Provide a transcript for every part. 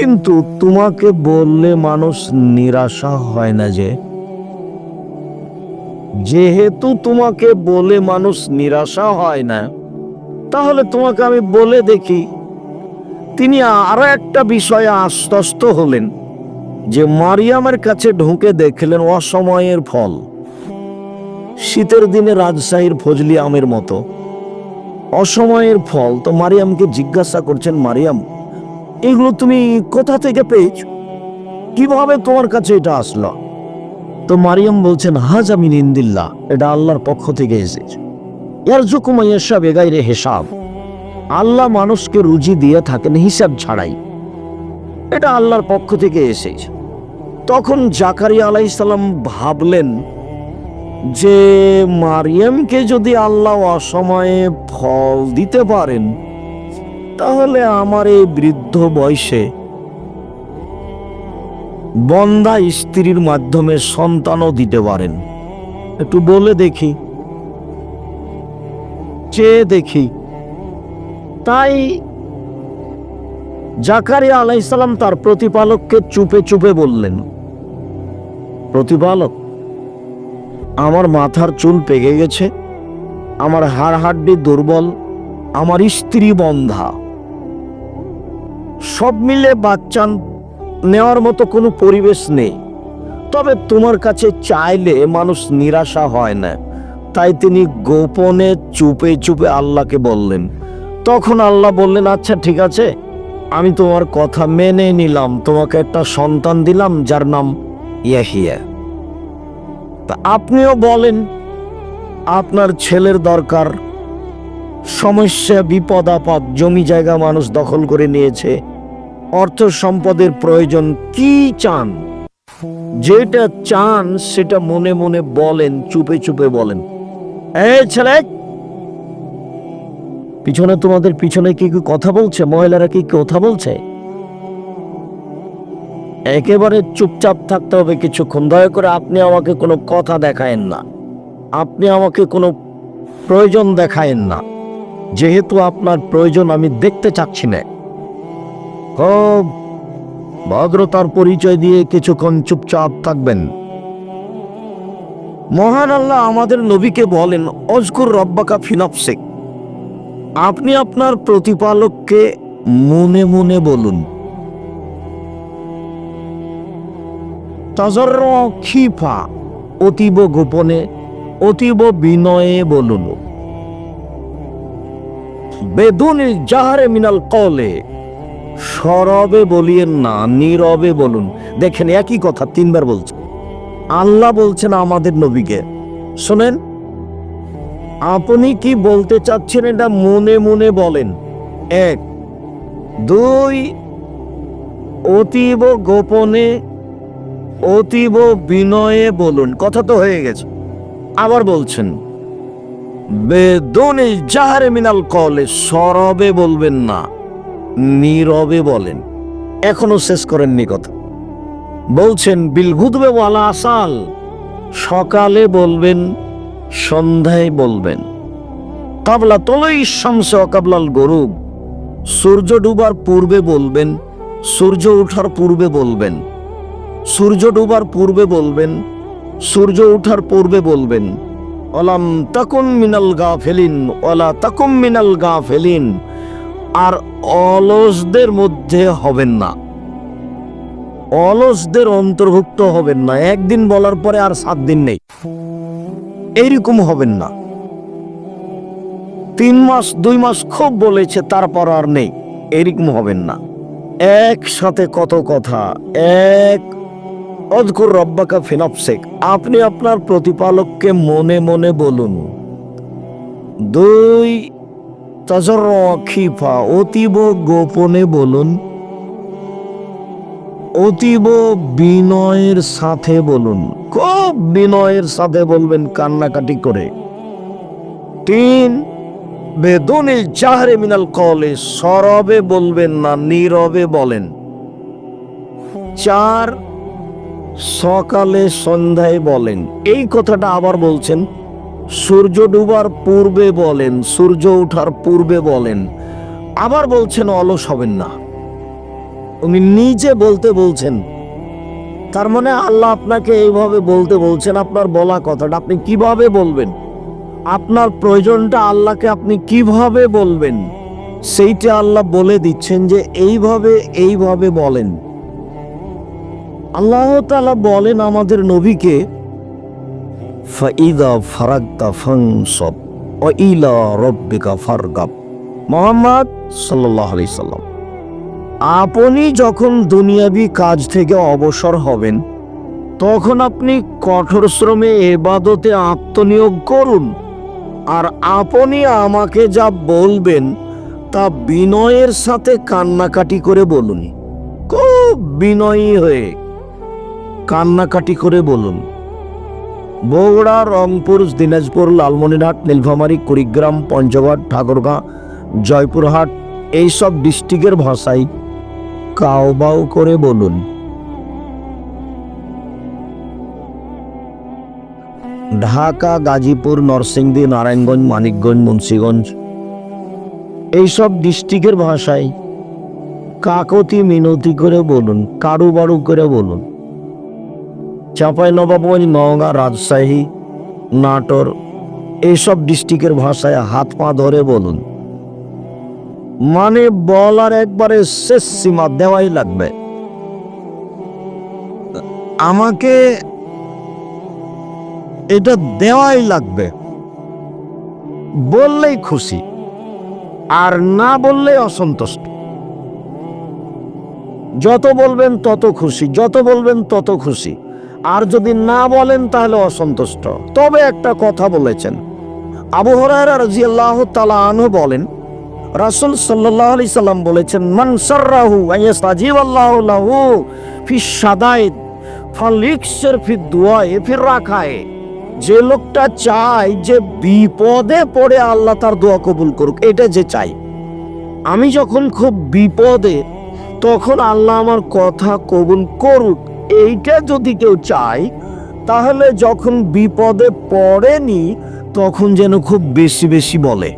কিন্তু তোমাকে বললে মানুষ নিরাশা হয় না যে? যেহেতু তোমাকে বলে মানুষ নিরাশা হয় না, তাহলে তোমাকে আমি বলে দেখি। তিনি আরও একটা বিষয়ে আশ্বস্ত হলেন যে মারিয়ামের কাছে ঢুকে দেখলেন অসময়ের ফল। শীতের দিনে রাজশাহীর ফজলি আমের মতো। অসময়ের ফল। তো মারিয়ামকে জিজ্ঞাসা করছেন, মারিয়াম এগুলো তুমি কোথা থেকে পেয়েছ? কীভাবে তোমার কাছে এটা আসলো? তো মারিয়াম বলছেন, হাজ আমি নিন্দিল্লা, এটা আল্লাহর পক্ষ থেকে এসেছে। এর জুকুমাইয়াসা বেগাইরে হিসাব। আল্লাহ মানুষকে রুজি দিয়ে থাকেন, হিসাব ছাড়াই। এটা আল্লাহর পক্ষ থেকে এসেছে। তখন জাকারিয়া আলাইসাল্লাম ভাবলেন যে, মারিয়ামকে যদি আল্লাহ অসময়ে ফল দিতে পারেন তাহলে আমার এই বৃদ্ধ বয়সে বন্দা স্ত্রীর মাধ্যমে সন্তানও দিতে পারেন। একটু বলে দেখি। চেয়ে দেখি। তাই জাকারিয়া আলাইসালাম তার প্রতিপালককে চুপে চুপে বললেন, প্রতিপালক, আমার মাথার চুল পেকে গেছে, আমার হাড় হাড্ডি দুর্বল, আমার স্ত্রী বন্ধা। সব মিলে বাচ্চা নেওয়ার মতো কোনো পরিবেশ নেই। তবে তোমার কাছে চাইলে মানুষ নিরাশা হয় না। তাই তিনি গোপনে চুপে চুপে আল্লাহকে বললেন। তখন আল্লাহ বললেন আচ্ছা ঠিক আছে। আমি তোমার কথা মেনে নিলাম। তোমাকে একটা সন্তান দিলাম যার নাম ইয়াহিয়া। তা আপনিও বলেন, আপনার ছেলের দরকার সমস্যা, বিপদ, আপদ, জমি জায়গা মানুষ দখল করে নিয়েছে। অর্থ সম্পদের প্রয়োজন, কি চান? যেটা চান, সেটা মনে মনে বলেন, চুপে চুপে বলেন। পিছনে তোমাদের পিছনে কি কি কথা বলছে? মহিলারা কি কথা বলছে? একেবারে চুপচাপ থাকতে হবে কিছুক্ষণ। দয়া করে আপনি আমাকে কোনো কথা দেখায়েন না। আপনি আমাকে কোনো প্রয়োজন দেখায়েন না। যেহেতু আপনার প্রয়োজন, আমি দেখতে চাচ্ছি না। খুব ভদ্রতার পরিচয় দিয়ে কিছুক্ষণ চুপচাপ থাকবেন। মহান আল্লাহ আমাদের নবীকে বলেন, অজকুর রব্বাকা ফিনফসিক। আপনি আপনার প্রতিপালককে মনে মনে বলুন। তাজর খিফা, অতীব গোপনে, অতীব বিনয়ে বলুন। বেদুন জাহারে মিনাল কলে সরবে বলিয়েন না, নীরবে বলুন। দেখেন, একই কথা, তিনবার বলছে। আল্লাহ বলছেন আমাদের নবীকে। শোনেন, আপনি কি বলতে চাচ্ছেন এটা মনে মনে বলেন? এক। দুই, অতীব গোপনে, অতীব বিনয়ে বলুন। কথা তো হয়ে গেছে। আবার বলছেন বেদনে জাহারে মিনাল কলে সরবে বলবেন না, নীরবে বলেন। এখনও শেষ করেননি কথা। বলছেন বিলগুদবে ওয়ালা আসাল, সকালে বলবেন, সন্ধ্যায় বলবেন। কাবলা তলই শামস অকাবলাল গরুব, সূর্য ডুবার পূর্বে বলবেন, সূর্য ওঠার পূর্বে বলবেন। সূর্য ডুবার পূর্বে বলবেন, সূর্য ওঠার পূর্বে বলবেন। অলাম তাকুন মিনাল গা ফেলিন তাকুম মিনাল গা ফেলিন আর অলসদের মধ্যে হবেন না। অলসদের অন্তর্ভুক্ত হবেন না। একদিন বলার পরে আর সাত দিন নেই। এইরকম হবেন না। তিন মাস, দুই মাস খুব বলেছে, তারপর আর নেই। এরকম হবেন না। একসাথে কত কথা, এক অদকুর রব্বাকা ফিনপসেক আপনি আপনার প্রতিপালককে মনে মনে বলুন। দুই তাজর খিফা, অতীব গোপনে বলুন। অতীব বিনয়ের সাথে বলুন। খুব বিনয়ের সাথে বলবেন কান্নাকাটি করে। তিন বেদনে চাহরে মিনাল কলে সরবে বলবেন না, নীরবে বলেন। চার সকালে সন্ধ্যায় বলেন। এই কথাটা আবার বলছেন, সূর্য ডুবার পূর্বে বলেন, সূর্য ওঠার পূর্বে বলেন। আবার বলছেন, অলস হবেন না। উনি নিজে বলতে বলছেন, তার মানে আল্লাহ আপনাকে এইভাবে বলতে বলছেন, আপনার বলা কথাটা আপনি কীভাবে বলবেন? আপনার প্রয়োজনটা আল্লাহকে আপনি কীভাবে বলবেন? সেইটা আল্লাহ বলে দিচ্ছেন যে এইভাবে এইভাবে বলেন। আল্লাহ তালা বলেন আমাদের নবীকে, ফাইদা ফাংসব ফারগাব। মোহাম্মদ আপনি যখন দুনিয়াবি কাজ থেকে অবসর হবেন, তখন আপনি কঠোর শ্রমে এবাদতে আত্মনিয়োগ করুন। আর আপনি আমাকে যা বলবেন, তা বিনয়ের সাথে কান্নাকাটি করে বলুন। খুব বিনয়ী হয়ে কান্নাকাটি করে বলুন বগুড়া রংপুর, দিনাজপুর, লালমনিরহাট, নীলফামারী, কুড়িগ্রাম, পঞ্চগড়, ঠাকুরগাঁ, জয়পুরহাট, এইসব ডিস্ট্রিক্টের ভাষায় কাউবাউ করে বলুন। ঢাকা, গাজীপুর, নরসিংদী, নারায়ণগঞ্জ, মানিকগঞ্জ, মুন্সীগঞ্জ, এইসব ডিস্ট্রিক্টের ভাষায় কাকতি মিনতি করে বলুন কারু বাড়ু করে বলুন। নবাবগঞ্জ, নওগাঁ রাজশাহী, নাটোর এইসব ডিস্ট্রিক্টের ভাষায় হাত পা ধরে বলুন। মানে বলার একবারে শেষ সীমা দেওয়াই লাগবে। আমাকে এটা দেওয়াই লাগবে। বললেই খুশি, আর না বললেই অসন্তুষ্ট। যত বলবেন তত খুশি, যত বলবেন তত খুশি। আর যদি না বলেন তাহলে অসন্তুষ্ট। তবে একটা কথা বলেছেন। আবু হরায়রা রাদিয়াল্লাহু তাআলা আনহু বলেন, রাসূল সাল্লাল্লাহু আলাইহি সাল্লাম বলেছেন, মান সাররাহু আইয়াস্তাজিব আল্লাহু লাহু ফি শাদাইদ ফালিকসির ফি দুআয়ে ফি রাখায়ে। যে লোকটা চায় যে বিপদে পড়ে আল্লাহ তার দোয়া কবুল করুক, এটা যে চাই। আমি যখন খুব বিপদে, তখন আল্লাহ আমার কথা কবুল করুক। এইটা যদি কেউ চায়, তাহলে যখন বিপদে পড়েনি, তখন যেন খুব বেশি বেশি বলে।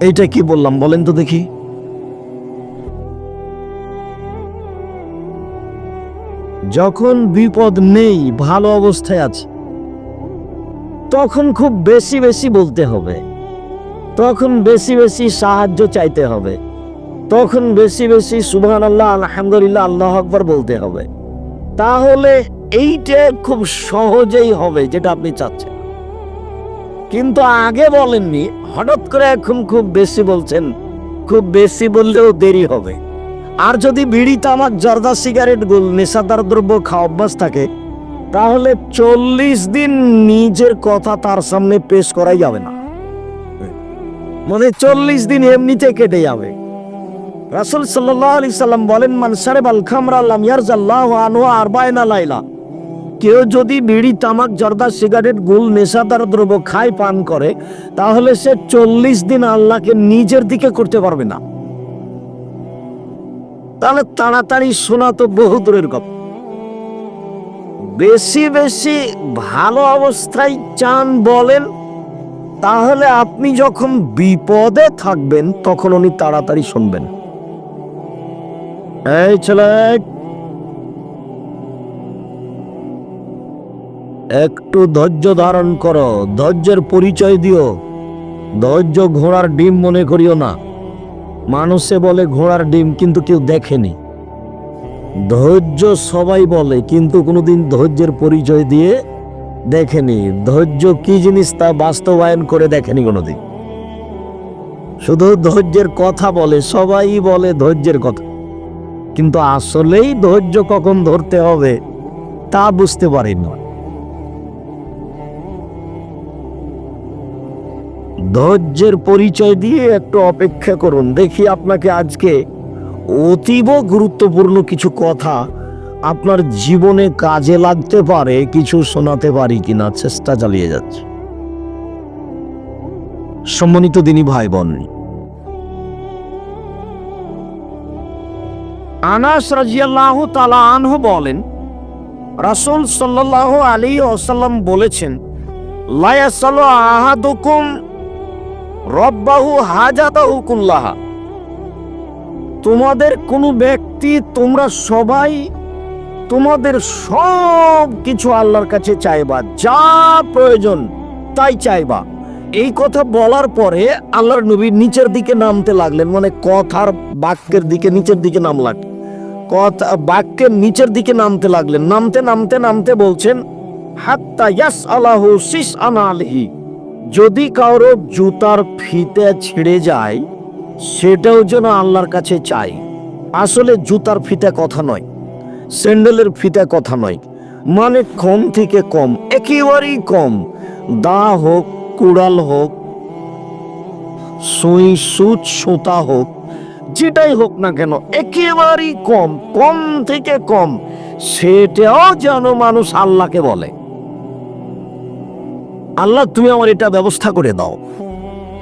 এইটা কি বললাম বলেন তো দেখি। যখন বিপদ নেই, ভালো অবস্থায় আছে, তখন খুব বেশি বেশি বলতে হবে। তখন বেশি বেশি সাহায্য চাইতে হবে। তখন বেশি বেশি সুবহান আল্লাহ আলহামদুলিল্লাহ, আল্লাহ আকবর বলতে হবে। তাহলে এইটা খুব সহজেই হবে, যেটা আপনি চাচ্ছেন। কিন্তু আগে বলেননি, হঠাৎ করে এখন খুব বেশি বলছেন, খুব বেশি বললেও দেরি হবে। আর যদি বিড়ি, তামাক, জর্দা, সিগারেট, গুল, নেশাদার দ্রব্য, খাওয়া অভ্যাস থাকে, তাহলে চল্লিশ দিন নিজের কথা তার সামনে পেশ করাই যাবে না। মানে চল্লিশ দিন এমনিতে কেটে যাবে। রাসুল সাল্লাহ আলি সাল্লাম বলেন মানসারে বাল খামরা আল্লাম ইয়ারজাল্লাহ আনোয়া আরবায়না লাইলা। কেউ যদি বিড়ি, তামাক, জর্দা, সিগারেট, গুল, নেশাদার দ্রব্য খায়, পান করে, তাহলে সে চল্লিশ দিন আল্লাহকে নিজের দিকে করতে পারবে না। তাহলে তাড়াতাড়ি শোনা তো বহু দূরের কথা বেশি বেশি ভালো অবস্থায় চান বলেন, তাহলে আপনি যখন বিপদে থাকবেন, তখন উনি তাড়াতাড়ি শুনবেন। এই ছেলে, একটু ধৈর্য ধারণ করো, ধৈর্যের পরিচয় দিও। ধৈর্য ঘোড়ার ডিম মনে করিও না। মানুষে বলে ঘোড়ার ডিম, কিন্তু কেউ দেখেনি। ধৈর্য সবাই বলে, কিন্তু কোনোদিন ধৈর্যের পরিচয় দিয়ে দেখেনি। ধৈর্য কি জিনিস তা বাস্তবায়ন করে দেখেনি কোনোদিন। শুধু ধৈর্যের কথা বলে, সবাই বলে ধৈর্যের কথা। কিন্তু আসলেই ধৈর্য কখন ধরতে হবে, তা বুঝতে পারি না ধৈর্যের পরিচয় দিয়ে একটু অপেক্ষা করুন, দেখি আপনাকে আজকে অতীব গুরুত্বপূর্ণ কিছু কথা আপনার জীবনে কাজে লাগতে পারে, কিছু শোনাতে পারি কিনা, চেষ্টা চালিয়ে যাচ্ছে। সম্মানিত দিনী ভাই বোন আনাস রাজিয়াল্লাহ তালা আনহু বলেন, রাসুল সাল্লাল্লাহু আলী ওয়াসাল্লাম বলেছেন, লা ইয়াসালু আহাদুকুম রব্বাহু হাজাতাহু কুল্লাহা তোমাদের কোনো ব্যক্তি, তোমরা সবাই তোমাদের সব কিছু আল্লাহর কাছে চাইবা, যা প্রয়োজন তাই চাইবা। এই কথা বলার পরে আল্লাহর নবী নিচের দিকে নামতে লাগলেন মানে কথার বাক্যের দিকে, নিচের দিকে নামলেন কথা বাক্যের নিচের দিকে নামতে লাগলেন। নামতে নামতে নামতে বলছেন, হাত্তা ইয়াস আলাহু সিস আনা আলহি। যদি কারও জুতার ফিতে ছিঁড়ে যায়, সেটাও যেন আল্লাহর কাছে চাই। আসলে জুতার ফিতা কথা নয়, স্যান্ডেলের ফিতা কথা নয়। মানে কম থেকে কম, একেবারেই কম। দা হোক, কুড়াল হোক, সুই সুচ সুতা হোক যেটাই হোক না কেন, একেবারেই কম কম থেকে কম, সেটাও যেন মানুষ আল্লাহকে বলে। আল্লাহ, তুমি আমার এটা ব্যবস্থা করে দাও।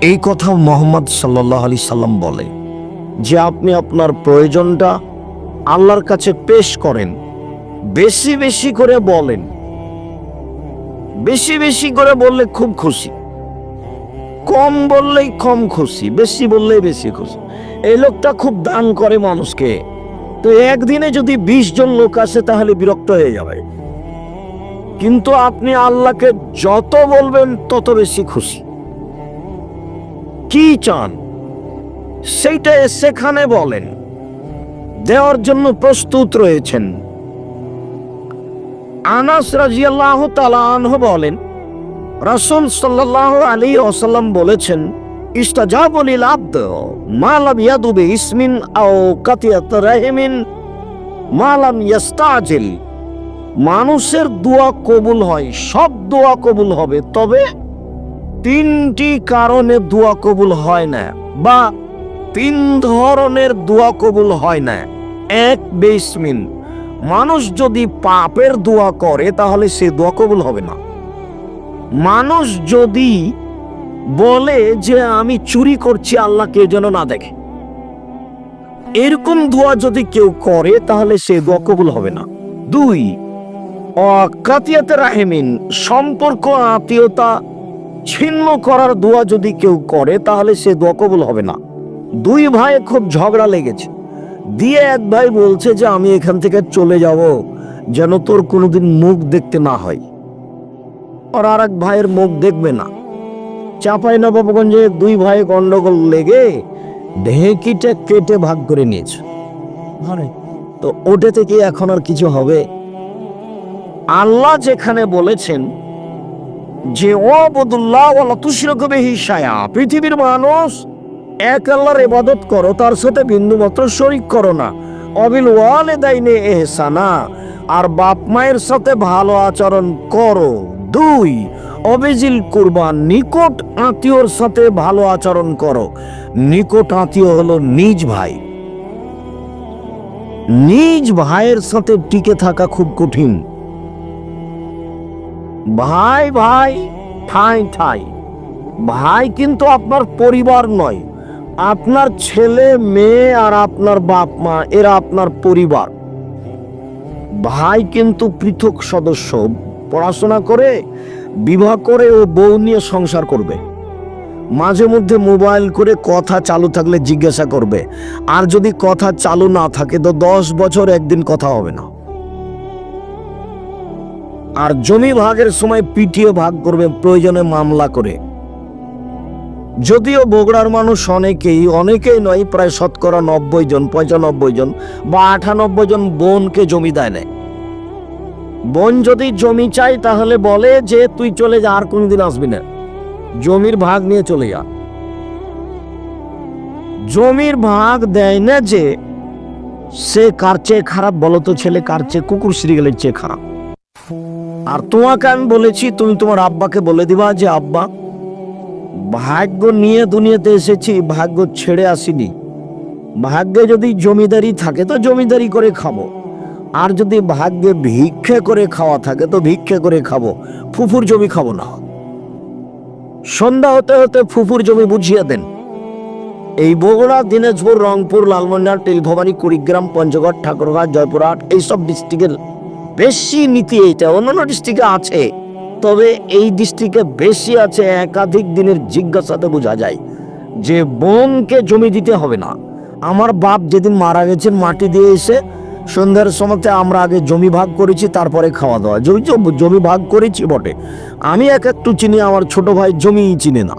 এই কথা মোহাম্মদ সাল্লাহ আলি সাল্লাম বলে যে, আপনি আপনার প্রয়োজনটা আল্লাহর কাছে পেশ করেন, বেশি বেশি করে বলেন। বেশি বেশি করে বললে খুব খুশি। কম বললেই কম খুশি, বেশি বললেই বেশি খুশি। এই লোকটা খুব দান করে মানুষকে। তো একদিনে যদি বিশ জন লোক আসে, তাহলে বিরক্ত হয়ে যাবে। কিন্তু আপনি আল্লাহকে যত বলবেন, তত বেশি খুশি। কি চান? সেইটা সেখানে বলেন। দেওয়ার জন্য প্রস্তুত রয়েছেন। আনাস রাজিয়াল্লাহ তালা আনহু বলেন, রাসূল সাল্লাল্লাহু আলী ওয়াসাল্লাম বলেছেন ইস্তাজাবুলিল আব্দ, মা লাম ইয়াদুবি ইসমিন আও কাতিয়াত রাহিমিন, মা লাম ইয়াস্তাজিল। মানুষের দোয়া কবুল হয়, সব দোয়া কবুল হবে, তবে তিনটি কারণে দোয়া কবুল হয় না, বা তিন ধরনের দোয়া কবুল হয় না। এক বেসমিন মানুষ যদি পাপের দোয়া করে, তাহলে সে দোয়া কবুল হবে না। মানুষ যদি বলে যে আমি চুরি করছি, আল্লাহ কেউ যেন না দেখে। এরকম দোয়া যদি কেউ করে, তাহলে সে দোয়া কবুল হবে না। দুই, অকাতিয়াতে রাহেমিন, সম্পর্ক, আত্মীয়তা ছিন্ন করার দোয়া যদি কেউ করে, তাহলে সে দোয়া কবুল হবে না। দুই ভাই খুব ঝগড়া লেগেছে। দিয়ে এক ভাই বলছে যে, আমি এখান থেকে চলে যাব, যেন তোর কোনোদিন মুখ দেখতে না হয়। আর আর এক ভাইয়ের মুখ দেখবে না। চাপাই নবাবগঞ্জে দুই ভাই গন্ডগোল লেগে ঢেঁকিটা কেটে ভাগ করে নিয়েছে। তো ওটা থেকে এখন আর কিছু হবে? আল্লাহ যেখানে বলেছেন যে ও বদুল্লাহ তুশরকবে হিসায়া পৃথিবীর মানুষ এক আল্লাহর ইবাদত করো তার সাথে বিন্দু মাত্র শরিক করো না। অবিল ওয়ালে দাইনে এহসানা। আর বাপ মায়ের সাথে ভালো আচরণ করো। দুই অবেজিল কুরবান, নিকট আত্মীয়র সাথে ভালো আচরণ করো। নিকট আত্মীয় হলো নিজ ভাই। নিজ ভাইয়ের সাথে টিকে থাকা খুব কঠিন। ভাই ভাই, ঠাই ঠাই। ভাই কিন্তু আপনার পরিবার নয়। আপনার ছেলে, মেয়ে আর আপনার বাপ, মা, এরা আপনার পরিবার। ভাই কিন্তু পৃথক সদস্য। পড়াশোনা করে বিবাহ করে ও বউ নিয়ে সংসার করবে। মাঝে মধ্যে মোবাইল করে কথা চালু থাকলে জিজ্ঞাসা করবে, আর যদি কথা চালু না থাকে তো দশ বছর একদিন কথা হবে না? আর জমি ভাগের সময় পিটিয়ে ভাগ করবে, প্রয়োজনে মামলা করে। যদিও বগুড়ার মানুষ অনেকেই অনেকেই নয়, প্রায় শতকরা নব্বই জন, পঁচানব্বই জন বা আটানব্বই জন বোনকে জমি দেয় নেয় বোন যদি জমি চাই তাহলে বলে যে তুই চলে যা, আর কোনদিন আসবি না। জমির ভাগ নিয়ে চলে যা। জমির ভাগ দেয় না যে সে কার চেয়ে খারাপ, বলো তো ছেলে কার চেয়ে, কুকুর শ্রীগেলের চেয়ে খারাপ। আর তোমাকে আমি বলেছি, তুমি তোমার আব্বাকে বলে দিবা যে, আব্বা, ভাগ্য নিয়ে দুনিয়াতে এসেছি, ভাগ্য ছেড়ে আসিনি। ভাগ্যে যদি জমিদারি থাকে, তো জমিদারি করে খাব। আর যদি ভাগ্যে ভিক্ষে করে খাওয়া থাকে, তো ভিক্ষে করে খাব। ফুফুর জমি খাব না। সন্ধ্যা হতে হতে ফুফুর জমি বুঝিয়ে দেন। এই বগুড়া, দিনাজপুর, রংপুর, লালমনিরহাট, টেলভবানী, কুড়িগ্রাম, পঞ্চগড়, ঠাকুরগাঁ, জয়পুরহাট, এইসব ডিস্ট্রিক্টের বেশি নীতি এইটা, অন্যান্য ডিস্ট্রিক্টে আছে। তবে এই ডিস্ট্রিক্টে বেশি আছে, একাধিক দিনের জিজ্ঞাসাতে বোঝা যায় যে বোনকে জমি দিতে হবে না। আমার বাপ যেদিন মারা গেছেন, মাটি দিয়ে এসে সন্ধ্যার সময়তে আমরা আগে জমি ভাগ করেছি, তারপরে খাওয়া দাওয়া। জমি জমি ভাগ করেছি বটে। আমি এক একটু চিনি, আমার ছোট ভাই জমিই চিনে না।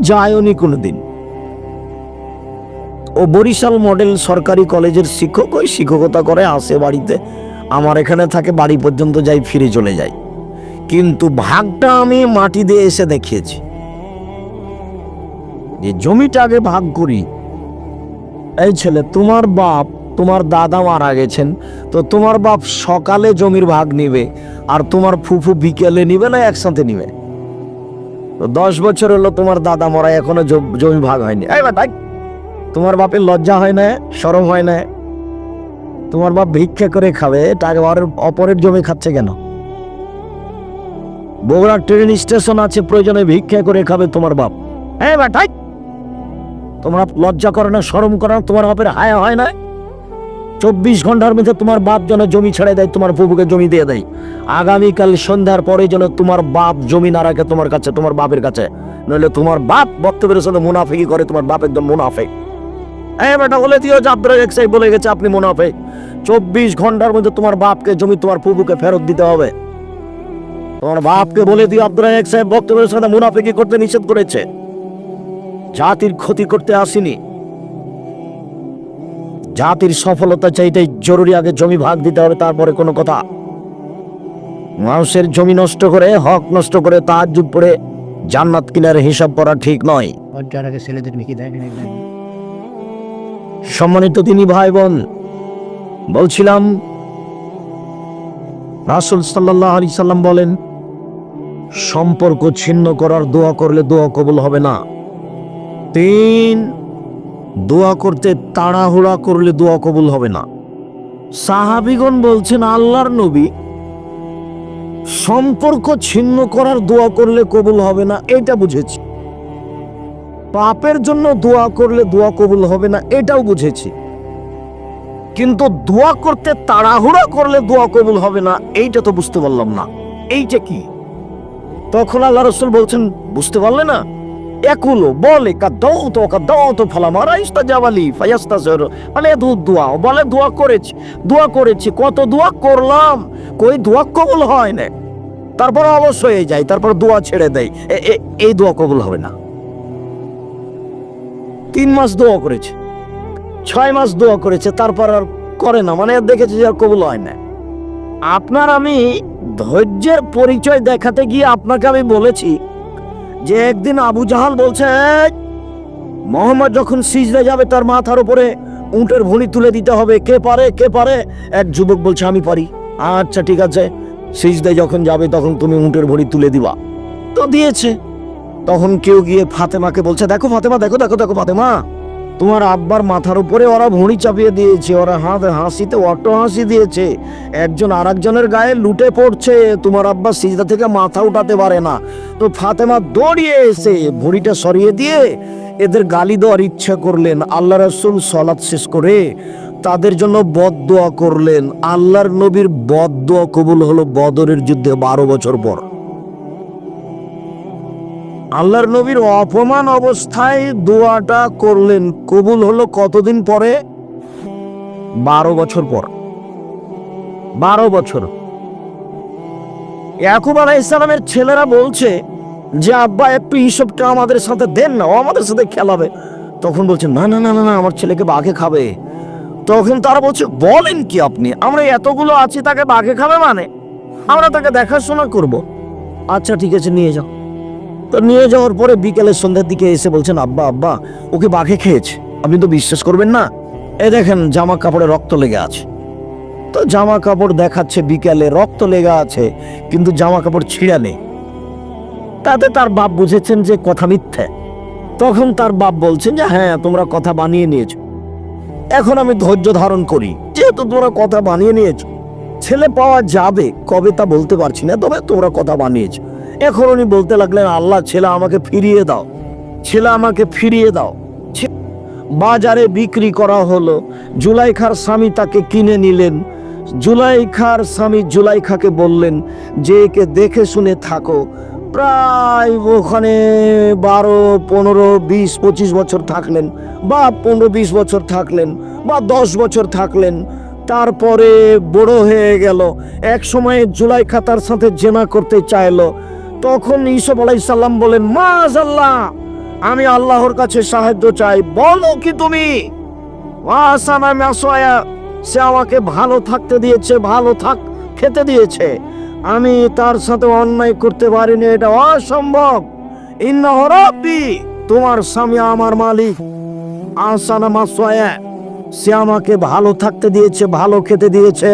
যায়নি কোনোদিন। ও বরিশাল মডেল সরকারি কলেজের শিক্ষক, ওই শিক্ষকতা করে, আসে বাড়িতে। আমার এখানে থাকে, বাড়ি পর্যন্ত যাই, ফিরে চলে যাই। কিন্তু ভাগটা আমি মাটি দিয়ে এসে দেখিয়েছি। যে জমিটা আগে ভাগ করি। এই ছেলে, তোমার বাপ তোমার দাদা মারা গেছেন, তো তোমার বাপ সকালে জমির ভাগ নিবে আর তোমার ফুফু বিকেলে নিবে না একসাথে নিবে? তো দশ বছর হলো তোমার দাদা মরা এখনও জমি ভাগ হয়নি। এই তোমার বাপের লজ্জা হয় না, সরম হয় না? তোমার বাপ ভিক্ষা করে খাবে, টাকা অপরের জমি খাচ্ছে কেন? বগুড়া ট্রেন স্টেশন আছে, প্রয়োজনে ভিক্ষা করে খাবে তোমার বাপ। হ্যাঁ বেটাই তোমরা লজ্জা করে না, সরম করে না, তোমার বাপের হায় হয় না? চব্বিশ ঘণ্টার মধ্যে তোমার বাপ যেন জমি ছেড়ে দেয়, তোমার ফুপুকে জমি দিয়ে দেয়। আগামীকাল সন্ধ্যার পরে যেন তোমার বাপ জমি না রাখে তোমার কাছে, তোমার বাপের কাছে। নইলে তোমার বাপ বক্তব্যের সাথে মুনাফিকি করে, তোমার বাপ একদম মুনাফেক। এই বেটা বলে দিও যে আপনার বলে গেছে, আপনি মুনাফেক। চব্বিশ ঘণ্টার মধ্যে তোমার বাপকে জমি তোমার ফুপুকে ফেরত দিতে হবে। তোমার বাপকে বলে দিও আব্দুল এক সাহেব বক্তব্যের সাথে মুনাফিকি করতে নিষেধ করেছে। জাতির ক্ষতি করতে আসিনি। জাতির সফলতা চাইতে জরুরি আগে জমি ভাগ দিতে হবে তারপরে কোনো কথা। মানুষের জমি নষ্ট করে হক নষ্ট করে তার যুগ পড়ে জান্নাত কিনার হিসাব করা ঠিক নয়। সম্মানিত তিনি ভাই বোন বলছিলাম রাসুল সাল্লাহ আলি সাল্লাম বলেন সম্পর্ক ছিন্ন করার দোয়া করলে দোয়া কবুল হবে না। তিন দোয়া করতে তাড়াহুড়া করলে দোয়া কবুল হবে না। সাহাবিগণ বলছেন, আল্লাহর নবী সম্পর্ক ছিন্ন করার দোয়া করলে কবুল হবে না, এটা বুঝেছি। পাপের জন্য দোয়া করলে দোয়া কবুল হবে না, এটাও বুঝেছি। কিন্তু দোয়া করতে তাড়াহুড়া করলে দোয়া কবুল হবে না, এইটা তো বুঝতে পারলাম না। এইটা কি? তখন আল্লাহ রসুল বলছেন, বুঝতে পারলে না? একুলো, বলে কাদাও তো কাদাও তো ফলা মারা ইস্তা জাবালি, ফায়াস্তা জর। মানে দোয়া, বলে দোয়া করেছি দোয়া করেছি, কত দোয়া করলাম, কই দোয়া কবুল হয় না তারপর অবশ্যই হয়ে যায়, তারপর দোয়া ছেড়ে দেয়। এই দোয়া কবুল হবে না। তিন মাস দোয়া করেছে, ছয় মাস দোয়া করেছে, তারপর আর করে না মানে দেখেছে যে আর কবুল হয় না আপনার আমি ধৈর্যের পরিচয় দেখাতে গিয়ে আপনাকে আমি বলেছি যে একদিন আবু জাহাল বলছে "এই, মোহাম্মদ যখন সিজদে যাবে তার মাথার উপরে উঁটের ভুঁড়ি তুলে দিতে হবে। কে পারে কে পারে? এক যুবক বলছে আমি পারি। আচ্ছা ঠিক আছে। সিজদে যখন যাবে তখন তুমি উঁটের ভুঁড়ি তুলে দিবা। তো দিয়েছে। তখন কেউ গিয়ে ফাতেমাকে বলছে দেখো ফাতেমা দেখো দেখো দেখো ফাতেমা। তোমার আব্বার মাথার উপরে ওরা ভুঁড়ি চাপিয়ে দিয়েছে, ওরা হাত হাসিতে অট হাসি দিয়েছে। একজন আর একজনের গায়ে লুটে পড়ছে, তোমার আব্বা সিজদা থেকে মাথা উঠাতে পারে না। তো ফাতেমা দৌড়িয়ে এসে ভুঁড়িটা সরিয়ে দিয়ে এদের গালি দেওয়ার ইচ্ছা করলেন, আল্লাহ রসুল সলাৎ শেষ করে তাদের জন্য বদদোয়া করলেন। আল্লাহর নবীর বদদোয়া কবুল হলো বদরের যুদ্ধে বারো বছর পর। আল্লাহর নবীর অপমান অবস্থায় দোয়াটা করলেন। কবুল হলো কতদিন পরে? বারো বছর পর। বারো বছর। ইয়াকুব আলাহ ইসলামের ছেলেরা বলছে যে, আব্বা, একটু হিসবটা আমাদের সাথে দেন না, ও আমাদের সাথে খেলাবে। তখন বলছে, না না না না না, আমার ছেলেকে বাঘে খাবে। তখন তারা বলছে, বলেন কি আপনি, আমরা এতগুলো আছি তাকে বাঘে খাবে মানে? আমরা তাকে দেখাশোনা করব। আচ্ছা ঠিক আছে, নিয়ে যাও। তো নিয়ে যাওয়ার পরে বিকেলের সন্ধ্যার দিকে এসে বলছেন, আব্বা আব্বা, ওকে বাঘে খেয়েছে। আপনি তো বিশ্বাস করবেন না? এ দেখেন, জামা কাপড়ে রক্ত লেগে আছে। তো জামা কাপড় দেখাচ্ছে বিকেলে, রক্ত লেগে আছে, কিন্তু জামা কাপড় ছিঁড়া নেই। তাতে তার বাপ বুঝেছেন যে কথা মিথ্যে। তখন তার বাপ বলছেন যে হ্যাঁ তোমরা কথা বানিয়ে নিয়েছো। এখন আমি ধৈর্য ধারণ করি। যেহেতু তোমরা কথা বানিয়ে নিয়েছো, ছেলে পাওয়া যাবে, কবে তা বলতে পারছি না, তবে তোমরা কথা বানিয়েছো। এখন উনি বলতে লাগলেন, আল্লাহ, ছেলে আমাকে ফিরিয়ে দাও, ছেলে আমাকে ফিরিয়ে দাও। বাজারে বিক্রি করা হলো। জুলাইখার স্বামী তাকে কিনে নিলেন। জুলাইখার স্বামী জুলাইখাকে বললেন, যে একে দেখে শুনে থাকো। প্রায় ওখানে বারো, পনেরো, বিশ, পঁচিশ বছর থাকলেন, বা পনেরো, বিশ বছর থাকলেন, বা দশ বছর থাকলেন। তারপরে বড় হয়ে গেল। এক সময় জুলাই খাতার সাথে জেনা করতে চাইলো। তখন ইসব আলাইসাল্লাম বলেন মাজ আল্লাহ আমি আল্লাহর কাছে সাহায্য চাই। বলো কি তুমি? সে আমাকে ভালো থাকতে দিয়েছে ভালো থাক খেতে দিয়েছে। আমি তার সাথে অন্যায় করতে পারিনি এটা অসম্ভব। তোমার স্বামী আমার মালিক। আসানা মাসওয়া, সে আমাকে ভালো থাকতে দিয়েছে ভালো খেতে দিয়েছে।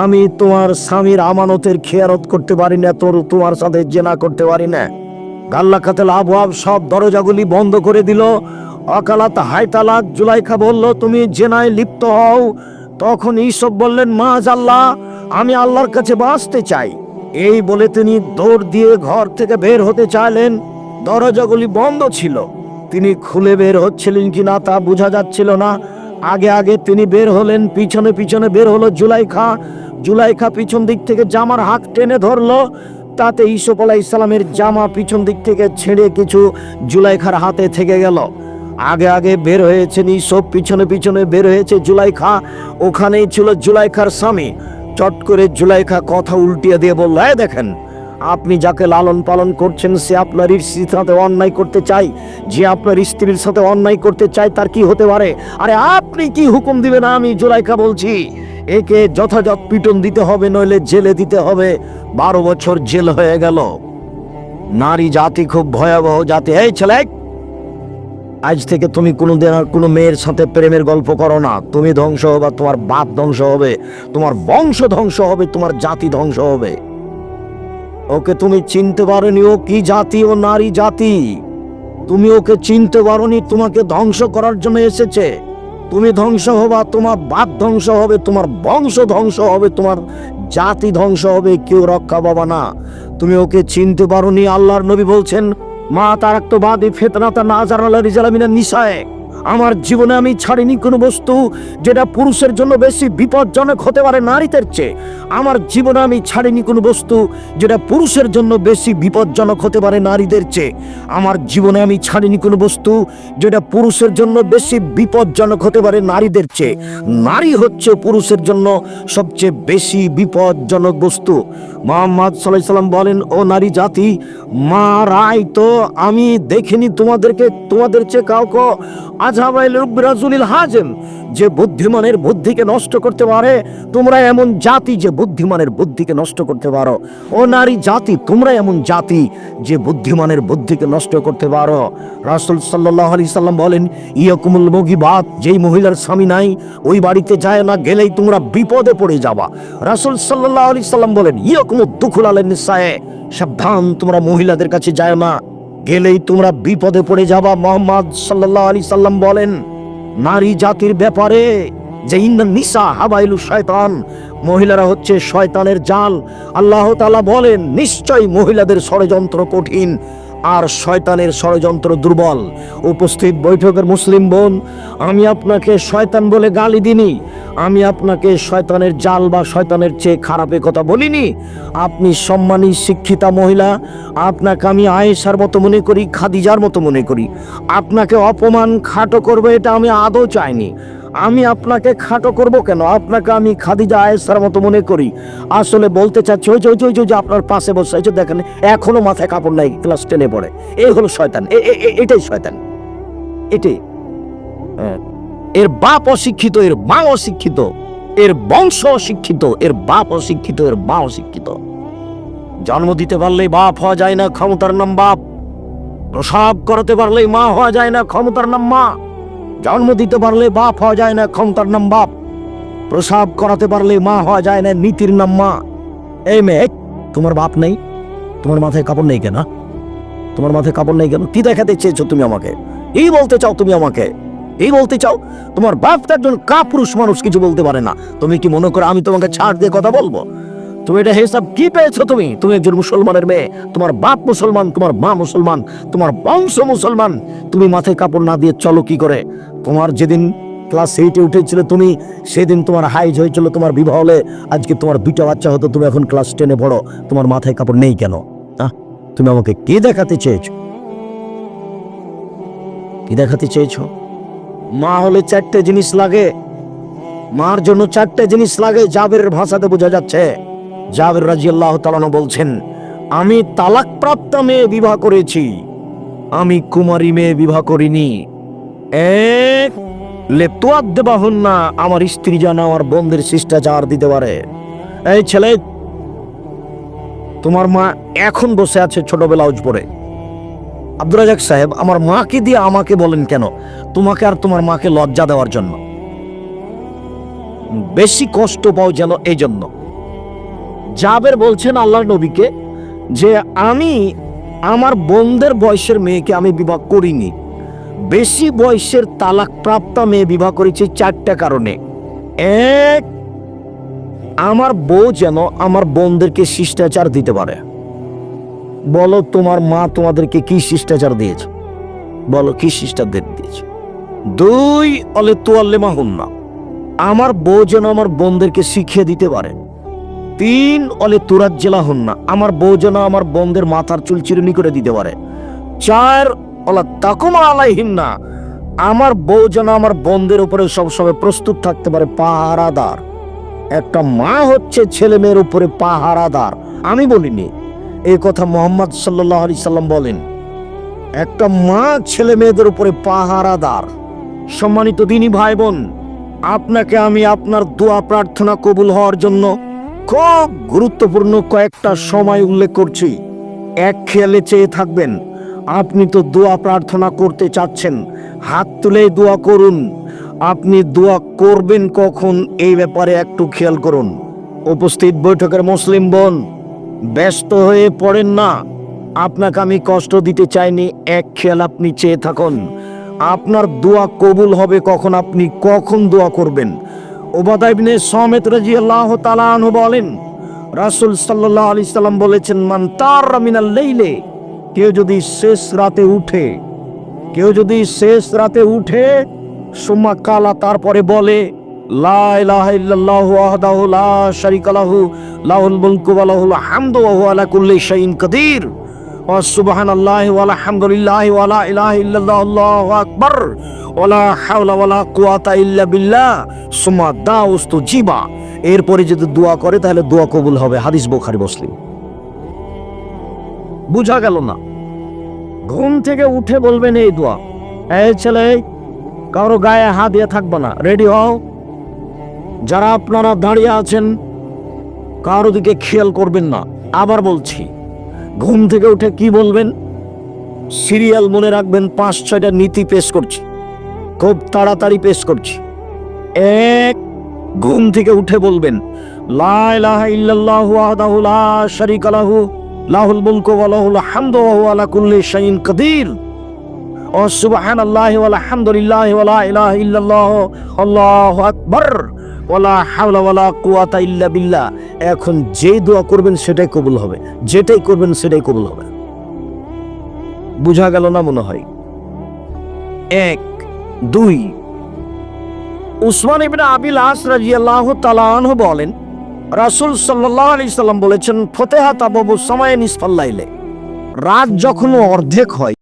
আমি তোমার স্বামীর আমানতের খেয়ারত করতে পারি না, তোর তোমার সাথে জেনা করতে পারি না। গাল্লা খাতে লাভ সব দরজাগুলি বন্ধ করে দিল। অকালাত হাইতালাক জুলাইখা বলল, তুমি জেনায় লিপ্ত হও। তখন ঈসব বললেন মা জাল্লা আমি আল্লাহর কাছে বাঁচতে চাই। এই বলে তিনি দৌড় দিয়ে ঘর থেকে বের হতে চাইলেন। দরজাগুলি বন্ধ ছিল। তিনি খুলে বের হচ্ছিলেন কিনা তা বোঝা যাচ্ছিল না। আগে আগে তিনি বের হলেন, পিছনে পিছনে বের হলো জুলাইখা। জুলাইখা পিছন দিক থেকে জামার হাক টেনে ধরলো। তাতে ইসুফ আলাহ ইসলামের জামা পিছন দিক থেকে ছেড়ে কিছু জুলাইখার হাতে থেকে গেল। আগে আগে বের হয়েছেন ইসব পিছনে পিছনে বের হয়েছে জুলাইখা। ওখানেই ছিল জুলাইখার স্বামী। চট করে জুলাইখা কথা উল্টিয়ে দিয়ে বলল, "এই দেখেন আপনি যাকে লালন পালন করছেন, সে আপনার স্ত্রীর সাথে অন্যায় করতে চাই যে আপনার স্ত্রীর সাথে অন্যায় করতে চায়, তার কি হতে পারে? আরে আপনি কি হুকুম দিবেন আমি জোলাইকা বলছি? একে যথাযথ পিটন দিতে হবে, নইলে জেলে দিতে হবে। বারো বছর জেল হয়ে গেল। নারী জাতি খুব ভয়াবহ জাতি। এই ছেলে, আজ থেকে তুমি কোনো দিন আর কোনো মেয়ের সাথে প্রেমের গল্প করো না। তুমি ধ্বংস হবে, তোমার বাপ ধ্বংস হবে, তোমার বংশ ধ্বংস হবে, তোমার জাতি ধ্বংস হবে। ওকে তুমি চিনতে পারোনি, ও কি জাতি, ও নারী জাতি? তুমি ওকে চিনতে পারোনি, তোমাকে ধ্বংস করার জন্য এসেছে। তুমি ধ্বংস হবা, তোমার বাপ ধ্বংস হবে, তোমার বংশ ধ্বংস হবে, তোমার জাতি ধ্বংস হবে, কেউ রক্ষা পাবা না। তুমি ওকে চিনতে পারোনি, আল্লাহর নবী বলছেন, মা তার বাদী ফেতনাতা না জানালা রিজালামিনা নিশায় আমার জীবনে আমি ছাড়িনি কোনো বস্তু যেটা পুরুষের জন্য বেশি বিপজ্জনক হতে পারে নারীদের চেয়ে। আমার জীবনে আমি ছাড়িনি কোনো বস্তু যেটা পুরুষের জন্য বেশি বিপজ্জনক হতে পারে নারীদের চেয়ে। আমার জীবনে আমি ছাড়িনি কোনো বস্তু যেটা পুরুষের জন্য বেশি বিপজ্জনক হতে পারে নারীদের চেয়ে। নারী হচ্ছে পুরুষের জন্য সবচেয়ে বেশি বিপজ্জনক বস্তু। মোহাম্মদ সাল্লাহ সাল্লাম বলেন, ও নারী জাতি মা রায় তো আমি দেখিনি তোমাদেরকে, তোমাদের চেয়ে কাউকে রাজুলিল হাজেম, যে বুদ্ধিমানের বুদ্ধিকে নষ্ট করতে পারে, তোমরা এমন জাতি যে বুদ্ধিমানের বুদ্ধিকে নষ্ট করতে পারো। ও নারী জাতি, তোমরা এমন জাতি যে বুদ্ধিমানের বুদ্ধিকে নষ্ট করতে পারো। রাসুল সাল্লাহ আলি সাল্লাম বলেন, ইয়াকুমুল মগিবাত, যেই মহিলার স্বামী নাই, ওই বাড়িতে যায় না, গেলেই তোমরা বিপদে পড়ে যাবা। রাসুল সাল্লাহ আলি সাল্লাম বলেন, ইয়াকুমুদ দুখুল আলেন নিসায়ে, সাবধান, তোমরা মহিলাদের কাছে যায় না। গেলেই তোমরা বিপদে পড়ে যাবা, মোহাম্মদ সাল্লাহ আলি সাল্লাম বলেন, নারী জাতির ব্যাপারে যে নিসা হাবাইলু শয়তান, মহিলারা হচ্ছে শয়তানের জাল। আল্লাহ বলেন নিশ্চয় মহিলাদের ষড়যন্ত্র কঠিন। আর শয়তানের ষড়যন্ত্র দুর্বল। উপস্থিত বৈঠকের মুসলিম বোন, আমি আপনাকে শয়তান বলে গালি দিনি আমি আপনাকে শয়তানের জাল বা শয়তানের চেয়ে খারাপে কথা বলিনি। আপনি সম্মানী, শিক্ষিতা মহিলা, আপনাকে আমি আয়েশার মতো মনে করি, খাদিজার মতো মনে করি। আপনাকে অপমান খাটো করবে এটা আমি আদৌ চাইনি। আমি আপনাকে খাটো করব কেন? আপনাকে আমি খাদিজা আয়েসার মতো মনে করি। আসলে বলতে চাচ্ছি, ওই যে ওই যে, ওই যে- আপনার পাশে বসে, এই যে দেখেন, এখনও মাথায় কাপড় নাই, ক্লাস টেনে পড়ে। এই হলো শয়তান এটাই শয়তান। এটাই। হ্যাঁ। এর বাপ অশিক্ষিত, এর মা অশিক্ষিত, এর বংশ অশিক্ষিত, এর বাপ অশিক্ষিত, এর মা অশিক্ষিত। জন্ম দিতে পারলেই বাপ হওয়া যায় না, ক্ষমতার নাম বাপ। প্রসাব করাতে পারলেই মা হওয়া যায় না, ক্ষমতার নাম মা। জন্ম দিতে পারলে বাপ হওয়া যায় না ক্ষমতার নাম বাপ। প্রসাব করাতে পারলে মা হওয়া যায় না নীতির নাম মা। এই মেয়ে, তোমার বাপ নেই? তোমার মাথায় কাপড় নেই কেন? তোমার মাথায় কাপড় নেই কেন? কি দেখাতে চেয়েছো তুমি আমাকে? এই বলতে চাও তুমি আমাকে? এই বলতে চাও? তোমার বাপ তো একজন কাপুরুষ মানুষ, কিছু বলতে পারে না। তুমি কি মনে করো আমি তোমাকে ছাড় দিয়ে কথা বলব? তুমি এটা হিসাব কি পেয়েছ তুমি? তুমি একজন মুসলমানের মেয়ে। তোমার বাপ মুসলমান, তোমার মা মুসলমান, তোমার বংশ মুসলমান। তুমি মাথায় কাপড় না দিয়ে চলো কি করে? তোমার যেদিন ক্লাস এইটে উঠেছিল তুমি, সেদিন তোমার হাইজ হয়েছিল তোমার বিবাহ হলে। আজকে তোমার দুইটা বাচ্চা হতো, তুমি এখন ক্লাস টেনে পড়ো। তোমার মাথায় কাপড় নেই কেন? হ্যাঁ তুমি আমাকে কে দেখাতে চেয়েছো? কি দেখাতে চেয়েছো? মা হলে চারটে জিনিস লাগে। মার জন্য চারটে জিনিস লাগে, জাবেরের ভাষাতে বোঝা যাচ্ছে। জাবের রাজি আল্লাহ তালানো বলছেন, আমি তালাক প্রাপ্ত মেয়ে বিবাহ করেছি। আমি কুমারী মেয়ে বিবাহ করিনি। এক না, আমার স্ত্রী যেন আমার বন্ধের শিষ্টাচার দিতে পারে। এই ছেলে, তোমার মা এখন বসে আছে ছোট ব্লাউজ পরে। আব্দুর রাজাক সাহেব, আমার মাকে দিয়ে আমাকে বলেন কেন? তোমাকে আর তোমার মাকে লজ্জা দেওয়ার জন্য। বেশি কষ্ট পাও যেন এই জন্য। জাবের বলছেন আল্লাহ নবীকে যে, আমি আমার বন্ধের বয়সের মেয়েকে আমি বিবাহ করিনি। বেশি বয়সের তালাক প্রাপ্ত মেয়ে বিবাহ করেছি চারটা কারণে। এক, আমার বউ যেন আমার বোনদেরকে শিষ্টাচার দিতে পারে। বলো, তোমার মা তোমাদেরকে কি শিষ্টাচার দিয়েছে? বলো, কি শিষ্টাচার দিয়েছে? দুই, অলে তোয়াল্লে মাহুন না। আমার বউ যেন আমার বোনদেরকে শিখিয়ে দিতে পারে। তিন, অলে তুরাত জেলা হন না। আমার বউ যেন আমার বোনদের মাথার চুল চিরুনি করে দিতে পারে। চার তাকুমা আলাইহিন না আমার বউ যেন আমার বোনদের উপরে সবসময় প্রস্তুত থাকতে পারে, পাহারাদার। একটা মা হচ্ছে ছেলে মেয়ের উপরে পাহারাদার। আমি বলিনি। এই কথা মোহাম্মদ সাল্লাহ আলি সাল্লাম বলেন। একটা মা ছেলে মেয়েদের উপরে পাহারাদার। সম্মানিত দিনী ভাই বোন আপনাকে আমি আপনার দোয়া প্রার্থনা কবুল হওয়ার জন্য খুব গুরুত্বপূর্ণ কয়েকটা সময় উল্লেখ করছি। এক খেয়ালে চেয়ে থাকবেন আপনি তো দোয়া প্রার্থনা করতে চাচ্ছেন। হাত তুলে দোয়া করুন। আপনি দোয়া করবেন কখন, এই ব্যাপারে একটু খেয়াল করুন। উপস্থিত বৈঠকের মুসলিম বোন, ব্যস্ত হয়ে পড়েন না। আপনাকে আমি কষ্ট দিতে চাইনি, এক খেয়াল আপনি চেয়ে থাকুন। আপনার দোয়া কবুল হবে কখন, আপনি কখন দোয়া করবেন? ওবাদাইবিনে সমেত রাজি আল্লাহ বলেন, রাসুল সাল্লাহ আলি সাল্লাম বলেছেন, মান তার মিনাল লেইলে কেউ যদি শেষ রাতে উঠে, কেউ যদি শেষ রাতে উঠে সুম্মা কালা তারপরে বলে এরপরে যদি দোয়া করে, তাহলে দোয়া কবুল হবে। হাদিস বোখারি, মুসলিম। বুঝা গেল না। ঘুম থেকে উঠে বলবেন এই দোয়া। এই ছেলে, কারও গায়ে হাত দিয়ে থাকবে না। রেডি হও। যারা আপনারা দাঁড়িয়ে আছেন, কারও দিকে খেয়াল করবেন না। আবার বলছি, ঘুম থেকে উঠে কি বলবেন? সিরিয়াল মনে রাখবেন, পাঁচ, ছয়টা নীতি পেশ করছি। খুব তাড়াতাড়ি পেশ করছি। এক, ঘুম থেকে উঠে বলবেন, লা ইলাহা লাহুল মুলকু ওয়া লাহুল হামদু ওয়া হুয়া আলা কুল্লি শাইইন কাদির। ও সুবহানাল্লাহি ওয়া আলহামদুলিল্লাহি ওয়া লা ইলাহা ইল্লাল্লাহ, আল্লাহু আকবার। ওয়া লা হাওলা ওয়া কুওয়াতা ইল্লা বিল্লাহ। এখন যেই দোয়া করবেন সেটাই কবুল হবে। যেটাই করবেন সেটাই কবুল হবে। বুঝা গেল না মনে হয়? এক, দুই। উসমান ইবনে আবিল আস রাদিয়াল্লাহু তাআলা বলেন রাসূল সাল্লাহ আলাইহি সাল্লাম বলেছেন ফতেহা তাবাবু সময়ে নিসফাল লাইলে। রাত যখন অর্ধেক হয়